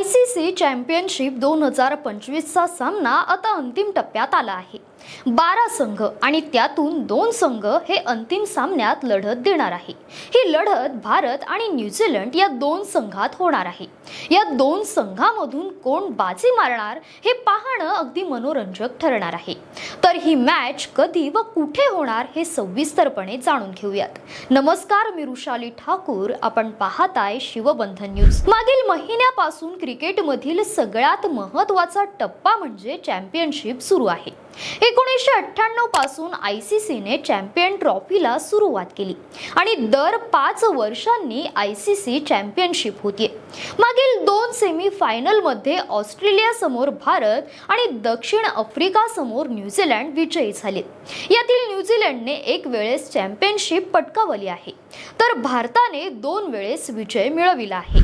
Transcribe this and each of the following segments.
I C C championship दोन हजार पंचवीसचा सामना आता अंतिम टप्प्यात आला आहे. बारा संघ आणि त्यातून दोन संघ हे अंतिम सामन्यात लढत देणार आहे. ही लढत भारत आणि न्यूझीलंड या दोन संघात होणार आहे. या दोन संघामधून कोण बाजी मारणार हे पाहणं अगदी मनोरंजक ठरणार आहे. तर ही मॅच कधी व कुठे होणार हे सविस्तरपणे जाणून घेऊयात. नमस्कार मी रुशाली ठाकूर. आपण पाहताय शिवबंधन न्यूज. मागील महिन्यापासून क्रिकेटमधील सगळ्यात महत्त्वाचा टप्पा म्हणजे चॅम्पियनशिप सुरू आहे. एकोणीसशे अठ्ठ्याण्णवपासून आय सी सीने चॅम्पियन ट्रॉफीला सुरुवात केली. आणि दर पाच वर्षांनी आय सी सी चॅम्पियनशिप होतीये. मागील दोन सेमी फायनलमध्ये ऑस्ट्रेलिया समोर भारत आणि दक्षिण आफ्रिका समोर न्यूझीलंड विजयी झाले. यातील न्यूझीलंडने एक वेळेस चॅम्पियनशिप पटकावली आहे. तर भारताने दोन वेळेस विजय मिळविला आहे.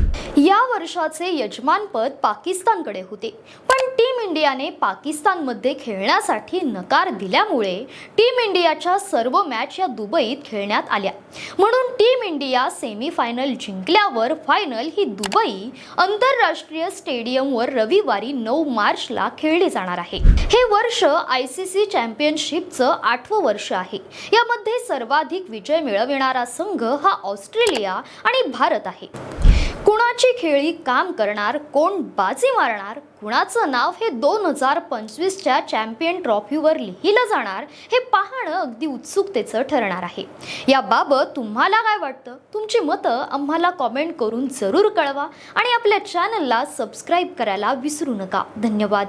या वर्षाचे यजमानपद पाकिस्तानकडे होते. पण टीम इंडियाने पाकिस्तानमध्ये खेळण्यासाठी नकार दिल्यामुळे टीम इंडियाच्या सर्व मॅच या दुबईत खेळण्यात आल्या. म्हणून टीम इंडिया सेमीफायनल जिंकल्यावर फायनल ही दुबई आंतरराष्ट्रीय स्टेडियमवर रविवारी नऊ मार्चला खेळली जाणार आहे. हे वर्ष आय सी सी चॅम्पियनशिपचं आठवं वर्ष आहे. यामध्ये सर्वाधिक विजय मिळविणारा संघ हा ऑस्ट्रेलिया आणि भारत आहे. कुणाची खेळी काम करणार कोण बाजी मारणार कुणाचं नाव हे दोन हजार पंचवीसच्या चॅम्पियन ट्रॉफीवर लिहिलं जाणार हे पाहणं अगदी उत्सुकतेचं ठरणार आहे. याबाबत तुम्हाला काय वाटतं? तुमची मतं आम्हाला कॉमेंट करून जरूर कळवा आणि आपल्या चॅनलला सबस्क्राईब करायला विसरू नका. धन्यवाद.